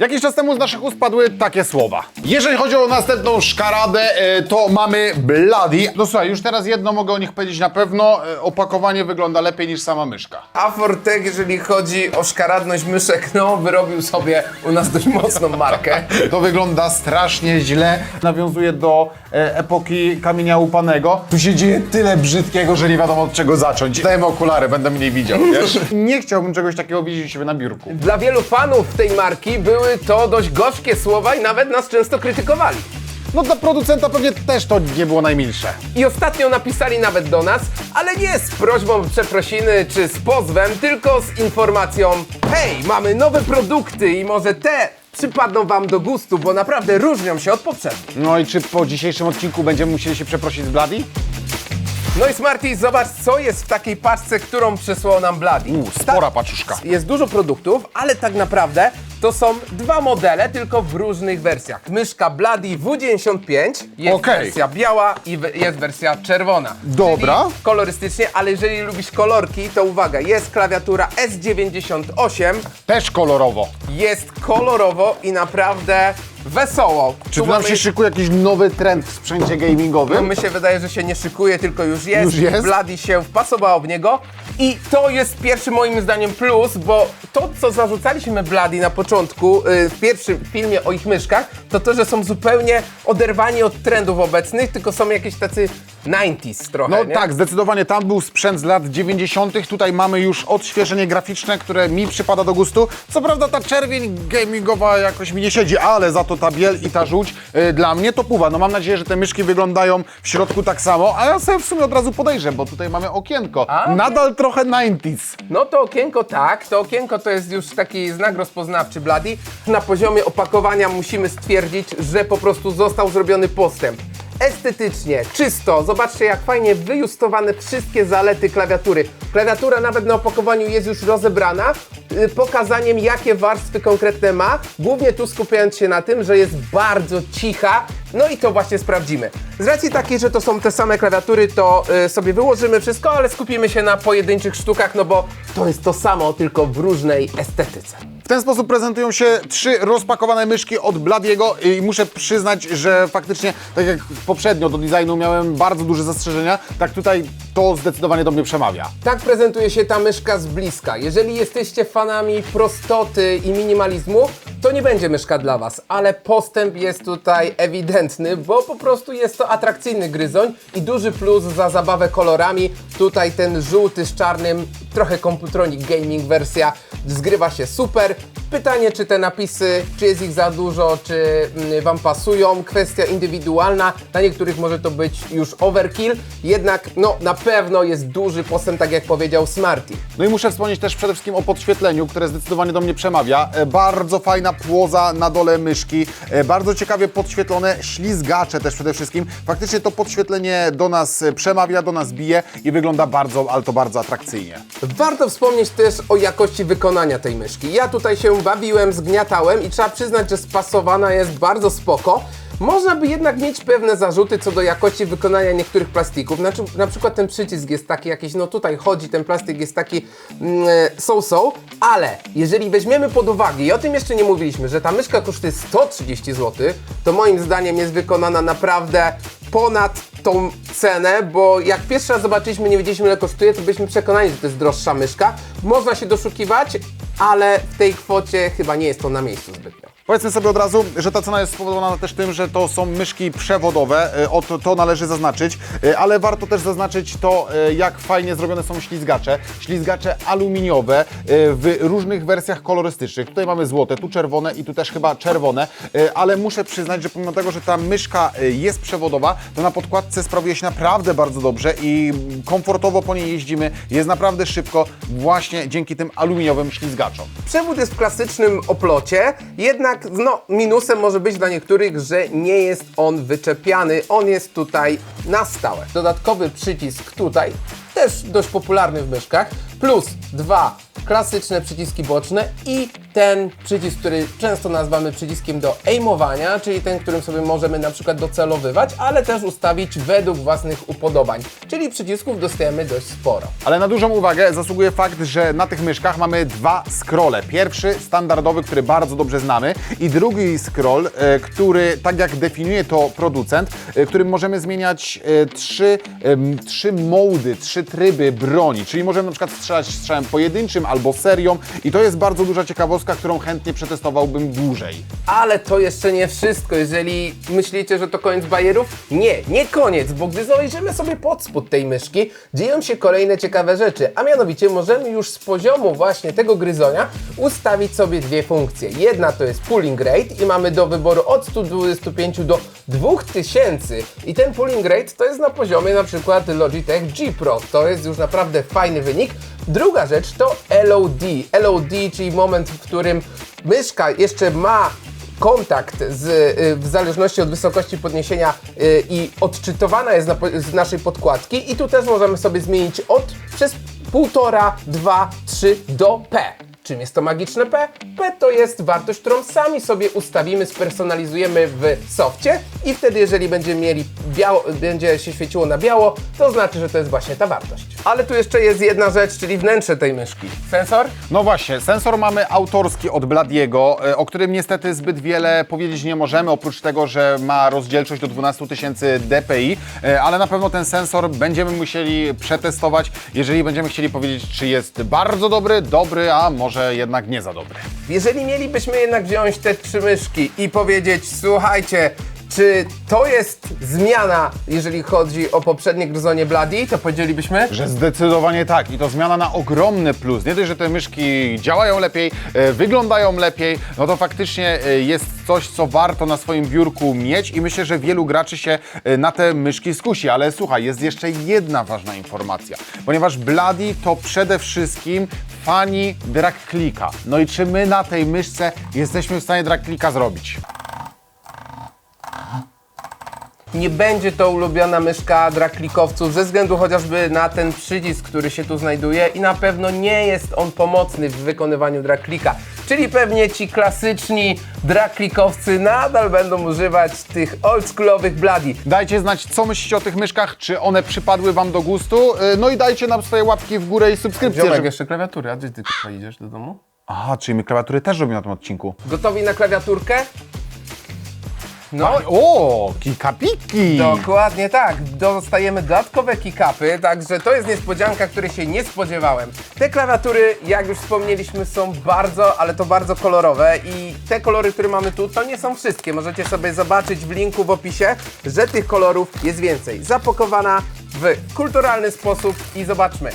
Jakiś czas temu z naszych ust padły takie słowa. Jeżeli chodzi o następną szkaradę, e, to mamy Bloody. No słuchaj, już teraz jedno mogę o nich powiedzieć na pewno. e, Opakowanie wygląda lepiej niż sama myszka. A Fortek, jeżeli chodzi o szkaradność myszek, no wyrobił sobie u nas dość mocną markę. To wygląda strasznie źle. Nawiązuje do e, epoki kamienia upanego. Tu się dzieje tyle brzydkiego, że nie wiadomo od czego zacząć. Dajmy okulary, będę mniej widział, wiesz? Nie chciałbym czegoś takiego widzieć u siebie na biurku. Dla wielu fanów tej marki były to dość gorzkie słowa i nawet nas często krytykowali. No dla producenta pewnie też to nie było najmilsze. I ostatnio napisali nawet do nas, ale nie z prośbą przeprosiny czy z pozwem, tylko z informacją Hej, mamy nowe produkty i może te przypadną wam do gustu, bo naprawdę różnią się od poprzednich. No i czy po dzisiejszym odcinku będziemy musieli się przeprosić z Bloody? No i Smarty, zobacz co jest w takiej paczce, którą przysłał nam Bloody. U, spora paczuszka. Jest dużo produktów, ale tak naprawdę to są dwa modele, tylko w różnych wersjach. Myszka Bloody W95, jest Okej. wersja biała i we- jest wersja czerwona. Dobra. Czyli kolorystycznie, ale jeżeli lubisz kolorki, to uwaga, jest klawiatura S98, Też kolorowo. jest kolorowo i naprawdę wesoło. Czy Tu nam mamy- się szykuje jakiś nowy trend w sprzęcie no, gamingowym? my się wydaje, że się nie szykuje, tylko już jest. Już jest? Bloody się wpasowało w niego. I to jest pierwszy moim zdaniem plus, bo to, co zarzucaliśmy Bloody na początku, yy, w pierwszym filmie o ich myszkach, to to, że są zupełnie oderwani od trendów obecnych, tylko są jakieś tacy 90s trochę, No nie? tak, zdecydowanie tam był sprzęt z lat 90. Tutaj mamy już odświeżenie graficzne, które mi przypada do gustu. Co prawda ta czerwień gamingowa jakoś mi nie siedzi, ale za to ta biel i ta żółć y, dla mnie to puwa. No mam nadzieję, że te myszki wyglądają w środku tak samo, a ja sobie w sumie od razu podejrzę, bo tutaj mamy okienko. A. Nadal trochę 90s. No to okienko tak, to okienko to jest już taki znak rozpoznawczy Bloody. Na poziomie opakowania musimy stwierdzić, że po prostu został zrobiony postęp. Estetycznie, czysto, zobaczcie jak fajnie wyjustowane wszystkie zalety klawiatury. Klawiatura nawet na opakowaniu jest już rozebrana, y, pokazaniem jakie warstwy konkretne ma, głównie tu skupiając się na tym, że jest bardzo cicha, no i to właśnie sprawdzimy. Z racji takiej, że to są te same klawiatury, to y, sobie wyłożymy wszystko, ale skupimy się na pojedynczych sztukach, no bo to jest to samo, tylko w różnej estetyce. W ten sposób prezentują się trzy rozpakowane myszki od Bladiego i muszę przyznać, że faktycznie, tak jak poprzednio do designu miałem bardzo duże zastrzeżenia, tak tutaj to zdecydowanie do mnie przemawia. Tak prezentuje się ta myszka z bliska. Jeżeli jesteście fanami prostoty i minimalizmu, to nie będzie myszka dla Was, ale postęp jest tutaj ewidentny, bo po prostu jest to atrakcyjny gryzoń i duży plus za zabawę kolorami. Tutaj ten żółty z czarnym, trochę komputronik gaming wersja, zgrywa się super. Pytanie, czy te napisy, czy jest ich za dużo, czy mm, Wam pasują, kwestia indywidualna. Dla niektórych może to być już overkill, jednak no na pewno jest duży postęp, tak jak powiedział Smarty. No i muszę wspomnieć też przede wszystkim o podświetleniu, które zdecydowanie do mnie przemawia. E, Bardzo fajna płoza na dole myszki, e, bardzo ciekawie podświetlone ślizgacze też przede wszystkim. Faktycznie to podświetlenie do nas e, przemawia, do nas bije i wygląda bardzo, ale to bardzo atrakcyjnie. Warto wspomnieć też o jakości wykonania tej myszki. Ja tutaj się bawiłem, zgniatałem i trzeba przyznać, że spasowana jest bardzo spoko. Można by jednak mieć pewne zarzuty co do jakości wykonania niektórych plastików. Znaczy, na przykład ten przycisk jest taki jakiś, no tutaj chodzi, ten plastik jest taki mm, so-so, ale jeżeli weźmiemy pod uwagę, i o tym jeszcze nie mówiliśmy, że ta myszka kosztuje 130 zł, to moim zdaniem jest wykonana naprawdę ponad tą cenę, bo jak pierwszy raz zobaczyliśmy, nie wiedzieliśmy ile kosztuje, to byliśmy przekonani, że to jest droższa myszka. Można się doszukiwać, ale w tej kwocie chyba nie jest to na miejscu zbytnio. Powiedzmy sobie od razu, że ta cena jest spowodowana też tym, że to są myszki przewodowe, e, o to, należy zaznaczyć, e, ale warto też zaznaczyć to, e, jak fajnie zrobione są ślizgacze. Ślizgacze aluminiowe w różnych wersjach kolorystycznych. Tutaj mamy złote, tu czerwone i tu też chyba czerwone, ale muszę przyznać, że pomimo tego, że ta myszka jest przewodowa, to na podkładce sprawuje się naprawdę bardzo dobrze i komfortowo po niej jeździmy. Jest naprawdę szybko właśnie dzięki tym aluminiowym ślizgaczom. Przewód jest w klasycznym oplocie, jednak no, minusem może być dla niektórych, że nie jest on wyczepiany. On jest tutaj na stałe. Dodatkowy przycisk tutaj, też dość popularny w myszkach, plus dwa klasyczne przyciski boczne i ten przycisk, który często nazywamy przyciskiem do aimowania, czyli ten, którym sobie możemy na przykład docelowywać, ale też ustawić według własnych upodobań. Czyli przycisków dostajemy dość sporo. Ale na dużą uwagę zasługuje fakt, że na tych myszkach mamy dwa scrolle. Pierwszy standardowy, który bardzo dobrze znamy i drugi scroll, e, który tak jak definiuje to producent, e, którym możemy zmieniać e, trzy, trzy mody, trzy tryby broni, czyli możemy na przykład strzelać strzałem pojedynczym albo serią i to jest bardzo duża ciekawostka, którą chętnie przetestowałbym dłużej. Ale to jeszcze nie wszystko. Jeżeli myślicie, że to koniec bajerów, nie, nie koniec, bo gdy zajrzymy sobie pod spód tej myszki, dzieją się kolejne ciekawe rzeczy, a mianowicie możemy już z poziomu właśnie tego gryzonia ustawić sobie dwie funkcje. Jedna to jest pulling rate i mamy do wyboru od 125 do 2000 i ten pulling rate to jest na poziomie na przykład Logitech G Pro. To jest już naprawdę fajny wynik. Druga rzecz to LOD. LOD, czyli moment, w którym myszka jeszcze ma kontakt z, y, w zależności od wysokości podniesienia y, i odczytowana jest na, z naszej podkładki i tu też możemy sobie zmienić od przez 1,5, 2, 3 do P. Czym jest to magiczne P? P to jest wartość, którą sami sobie ustawimy, spersonalizujemy w softie i wtedy jeżeli będziemy mieli biało, będzie się świeciło na biało, to znaczy, że to jest właśnie ta wartość. Ale tu jeszcze jest jedna rzecz, czyli wnętrze tej myszki. Sensor? No właśnie, sensor mamy autorski od Bladiego, e, o którym niestety zbyt wiele powiedzieć nie możemy, oprócz tego, że ma rozdzielczość do 12 tysięcy dpi, e, ale na pewno ten sensor będziemy musieli przetestować, jeżeli będziemy chcieli powiedzieć, czy jest bardzo dobry, dobry, a może jednak nie za dobry. Jeżeli mielibyśmy jednak wziąć te trzy myszki i powiedzieć, słuchajcie, czy to jest zmiana, jeżeli chodzi o poprzednie gryzonie Bloody, to powiedzielibyśmy, Że zdecydowanie tak i to zmiana na ogromny plus. Nie dość, że te myszki działają lepiej, e, wyglądają lepiej, no to faktycznie e, jest coś, co warto na swoim biurku mieć i myślę, że wielu graczy się e, na te myszki skusi. Ale słuchaj, jest jeszcze jedna ważna informacja, ponieważ Bloody to przede wszystkim fani drag. No i czy my na tej myszce jesteśmy w stanie drag zrobić? Nie będzie to ulubiona myszka draklikowców ze względu chociażby na ten przycisk, który się tu znajduje i na pewno nie jest on pomocny w wykonywaniu draklika. Czyli pewnie ci klasyczni draklikowcy nadal będą używać tych oldschoolowych Bloody. Dajcie znać, co myślicie o tych myszkach, czy one przypadły Wam do gustu, e, no i dajcie nam swoje łapki w górę i subskrypcje. Ziomek, żeby- jeszcze klawiatury, a gdzie ty k***a, idziesz do domu? Aha, czyli my klawiatury też robimy na tym odcinku. Gotowi na klawiaturkę? No, O, kikapiki! Dokładnie tak. Dostajemy dodatkowe kickupy, także to jest niespodzianka, której się nie spodziewałem. Te klawiatury, jak już wspomnieliśmy, są bardzo, ale to bardzo kolorowe i te kolory, które mamy tu, to nie są wszystkie. Możecie sobie zobaczyć w linku w opisie, że tych kolorów jest więcej. Zapakowana w kulturalny sposób i zobaczmy.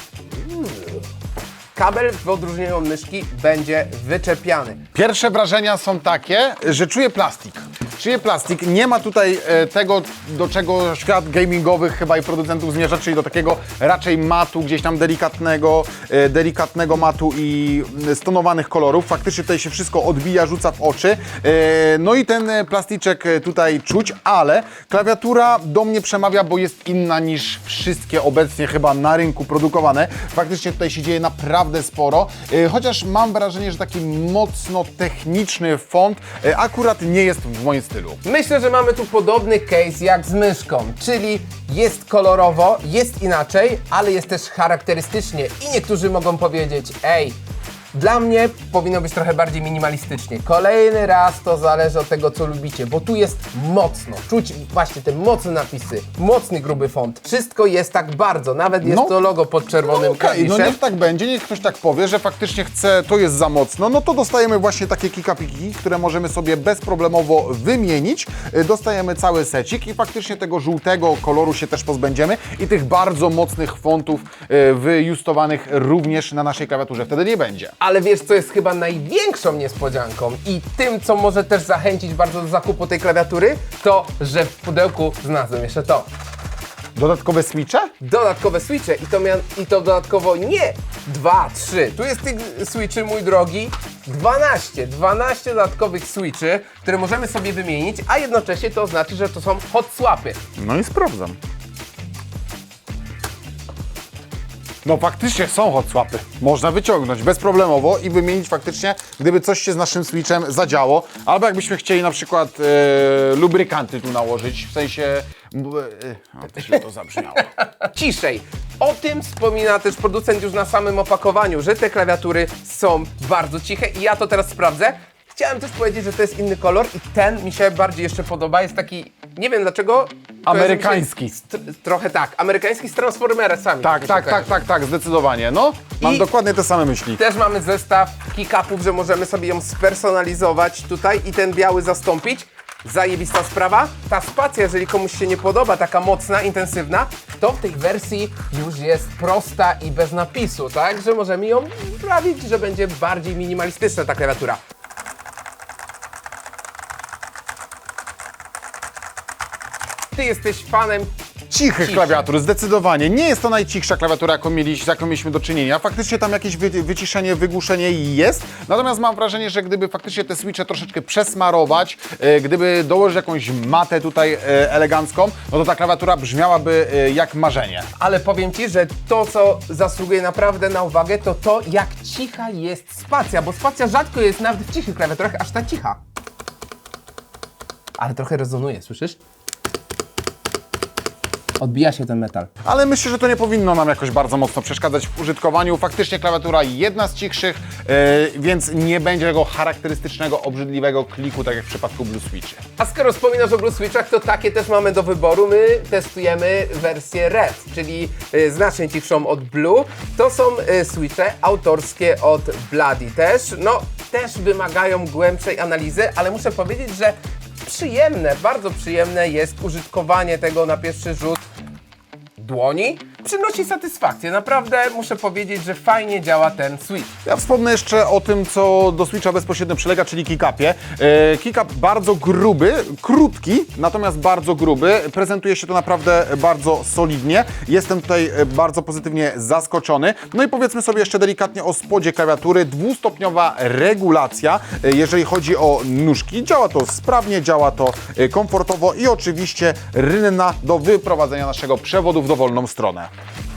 Kabel w odróżnieniu od myszki będzie wyczepiany. Pierwsze wrażenia są takie, że czuję plastik. Czuję plastik. Nie ma tutaj e, tego, do czego świat gamingowych chyba i producentów zmierza, czyli do takiego raczej matu, gdzieś tam delikatnego, e, delikatnego matu i mm, stonowanych kolorów. Faktycznie tutaj się wszystko odbija, rzuca w oczy. E, no i ten e, plasticzek e, tutaj czuć, ale klawiatura do mnie przemawia, bo jest inna niż wszystkie obecnie chyba na rynku produkowane. Faktycznie tutaj się dzieje naprawdę sporo, e, chociaż mam wrażenie, że taki mocno techniczny font e, akurat nie jest w moim stylu. Myślę, że mamy tu podobny case jak z myszką, czyli jest kolorowo, jest inaczej, ale jest też charakterystycznie i niektórzy mogą powiedzieć, ej, dla mnie powinno być trochę bardziej minimalistycznie. Kolejny raz to zależy od tego, co lubicie, bo tu jest mocno, czuć właśnie te mocne napisy, mocny, gruby font. Wszystko jest tak bardzo, nawet jest No. to logo pod czerwonym Okej, no klawiszem. niech tak będzie, niech ktoś tak powie, że faktycznie chce, to jest za mocno, no to dostajemy właśnie takie kikapiki, które możemy sobie bezproblemowo wymienić. Y, Dostajemy cały secik i faktycznie tego żółtego koloru się też pozbędziemy i tych bardzo mocnych fontów y, wyjustowanych również na naszej klawiaturze wtedy nie będzie. Ale wiesz, co jest chyba największą niespodzianką i tym, co może też zachęcić bardzo do zakupu tej klawiatury, to, że w pudełku znalazłem jeszcze to. Dodatkowe switche? Dodatkowe switche i to, mian- i to dodatkowo nie 2, 3. Tu jest tych switchy, mój drogi, 12. 12 dodatkowych switchy, które możemy sobie wymienić, a jednocześnie to oznacza, że to są hot swapy. No i sprawdzam. No faktycznie są hot swapy. Można wyciągnąć bezproblemowo i wymienić faktycznie, gdyby coś się z naszym switchem zadziało. Albo jakbyśmy chcieli na przykład e, lubrykanty tu nałożyć, w sensie... to źle to zabrzmiało. Ciszej. O tym wspomina też producent już na samym opakowaniu, że te klawiatury są bardzo ciche i ja to teraz sprawdzę. Chciałem też powiedzieć, że to jest inny kolor i ten mi się bardziej jeszcze podoba. Jest taki, nie wiem dlaczego. Amerykański. tr- trochę tak, amerykański z Transformersami. Tak, mi się tak, tak, kojarzy. tak, tak, zdecydowanie. No, mam I- dokładnie te same myśli. Też mamy zestaw kick-upów, że możemy sobie ją spersonalizować tutaj i ten biały zastąpić. Zajebista sprawa. Ta spacja, jeżeli komuś się nie podoba, taka mocna, intensywna, to w tej wersji już jest prosta i bez napisu, tak? Że możemy ją sprawić, że będzie bardziej minimalistyczna ta klawiatura. Ty jesteś fanem Cichych Cichych. klawiatur, zdecydowanie. Nie jest to najcichsza klawiatura, jaką, mieliś, z jaką mieliśmy do czynienia. Faktycznie tam jakieś wy, wyciszenie, wygłuszenie jest. Natomiast mam wrażenie, że gdyby faktycznie te switche troszeczkę przesmarować, e, gdyby dołożyć jakąś matę tutaj e, elegancką, no to ta klawiatura brzmiałaby e, jak marzenie. Ale powiem Ci, że to, co zasługuje naprawdę na uwagę, to to, jak cicha jest spacja, bo spacja rzadko jest nawet w cichych klawiaturach aż tak cicha. Ale trochę rezonuje, słyszysz? Odbija się ten metal. Ale myślę, że to nie powinno nam jakoś bardzo mocno przeszkadzać w użytkowaniu. Faktycznie klawiatura jedna z cichszych, e, więc nie będzie tego charakterystycznego, obrzydliwego kliku, tak jak w przypadku Blue Switchy. A skoro wspominasz o Blue Switchach, to takie też mamy do wyboru. My testujemy wersję Red, czyli y, znacznie cichszą od Blue. To są y, switche autorskie od Bloody też. No, też wymagają głębszej analizy, ale muszę powiedzieć, że przyjemne, bardzo przyjemne jest użytkowanie tego na pierwszy rzut dłoni. Przynosi satysfakcję. Naprawdę muszę powiedzieć, że fajnie działa ten switch. Ja wspomnę jeszcze o tym, co do Switcha bezpośrednio przylega, czyli kickupie. E, Kickup bardzo gruby, krótki, natomiast bardzo gruby. Prezentuje się to naprawdę bardzo solidnie. Jestem tutaj e, bardzo pozytywnie zaskoczony. No i powiedzmy sobie jeszcze delikatnie o spodzie klawiatury. Dwustopniowa regulacja, e, jeżeli chodzi o nóżki. Działa to sprawnie, działa to e, komfortowo i oczywiście rynna do wyprowadzenia naszego przewodu w dowolną stronę.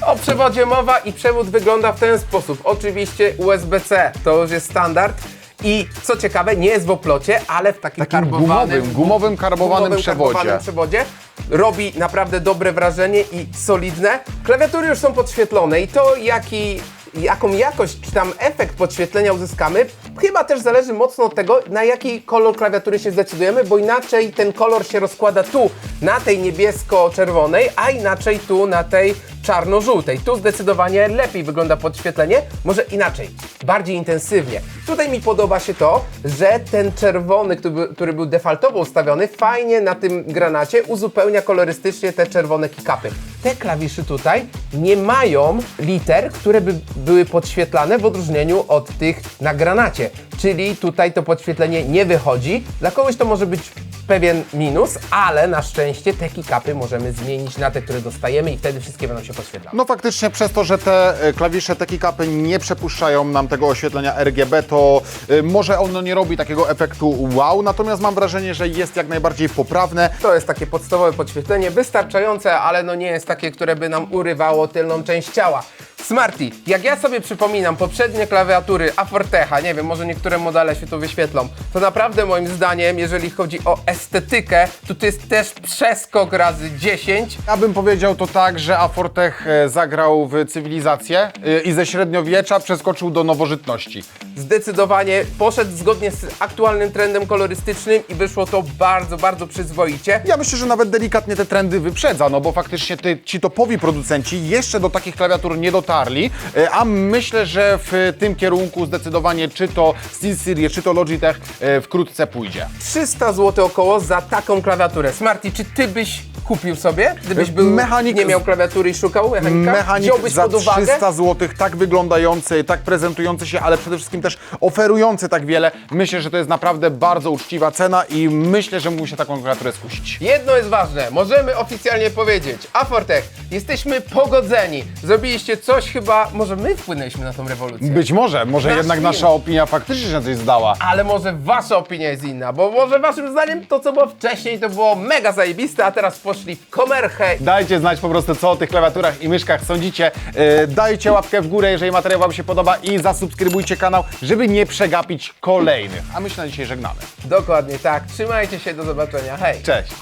O przewodzie mowa i przewód wygląda w ten sposób. Oczywiście USB-C to już jest standard. I co ciekawe, nie jest w oplocie, ale w takim, Takim karbowanym, gumowym, gumowym, karbowanym gumowym, przewodzie. karbowanym przewodzie. Robi naprawdę dobre wrażenie i solidne. Klawiatury już są podświetlone i to jaki, jaką jakość czy tam efekt podświetlenia uzyskamy, chyba też zależy mocno od tego, na jaki kolor klawiatury się zdecydujemy, bo inaczej ten kolor się rozkłada tu na tej niebiesko-czerwonej, a inaczej tu na tej czarno-żółtej. Tu zdecydowanie lepiej wygląda podświetlenie, może inaczej, bardziej intensywnie. Tutaj mi podoba się to, że ten czerwony, który, był defaultowo ustawiony, fajnie na tym granacie uzupełnia kolorystycznie te czerwone kickupy. Te klawisze tutaj nie mają liter, które by były podświetlane w odróżnieniu od tych na granacie. Czyli tutaj to podświetlenie nie wychodzi. Dla kogoś to może być pewien minus, ale na szczęście te kickupy możemy zmienić na te, które dostajemy i wtedy wszystkie będą się podświetlały. No faktycznie przez to, że te e, klawisze, te kickupy nie przepuszczają nam tego oświetlenia RGB, to e, może ono nie robi takiego efektu wow, natomiast mam wrażenie, że jest jak najbardziej poprawne. To jest takie podstawowe podświetlenie, wystarczające, ale no nie jest takie, które by nam urywało tylną część ciała. Smarty, jak ja sobie przypominam poprzednie klawiatury Afortecha, nie wiem, może niektóre modele się tu wyświetlą, to naprawdę moim zdaniem, jeżeli chodzi o estetykę, to to jest też przeskok razy 10. Ja bym powiedział to tak, że Afortech e, zagrał w cywilizację e, i ze średniowiecza przeskoczył do nowożytności. Zdecydowanie poszedł zgodnie z aktualnym trendem kolorystycznym i wyszło to bardzo, bardzo przyzwoicie. Ja myślę, że nawet delikatnie te trendy wyprzedza, no bo faktycznie ty, ci topowi producenci jeszcze do takich klawiatur nie dotarli, e, a myślę, że w tym kierunku zdecydowanie czy to SteelSeries, czy to Logitech e, wkrótce pójdzie. 300 zł około za taką klawiaturę. Smarty, czy ty byś kupił sobie, gdybyś był, Mechanik- nie miał klawiatury i szukał mechanika? Mechanik Wziąłbyś za pod uwagę? 300 zł, tak wyglądający, tak prezentujący się, ale przede wszystkim też oferujący tak wiele. Myślę, że to jest naprawdę bardzo uczciwa cena i myślę, że mógł się taką klawiaturę skusić. Jedno jest ważne, możemy oficjalnie powiedzieć, Afortech, jesteśmy pogodzeni. Zrobiliście coś chyba, może my wpłynęliśmy na tą rewolucję. Być może, może Nasz jednak film. nasza opinia faktycznie się coś zdała. Ale może wasza opinia jest inna, bo może waszym zdaniem to, co było wcześniej, to było mega zajebiste, a teraz poszli w komerchę. Dajcie znać po prostu, co o tych klawiaturach i myszkach sądzicie. E, Dajcie łapkę w górę, jeżeli materiał Wam się podoba i zasubskrybujcie kanał, żeby nie przegapić kolejnych. A my się na dzisiaj żegnamy. Dokładnie tak. Trzymajcie się, do zobaczenia. Hej! Cześć!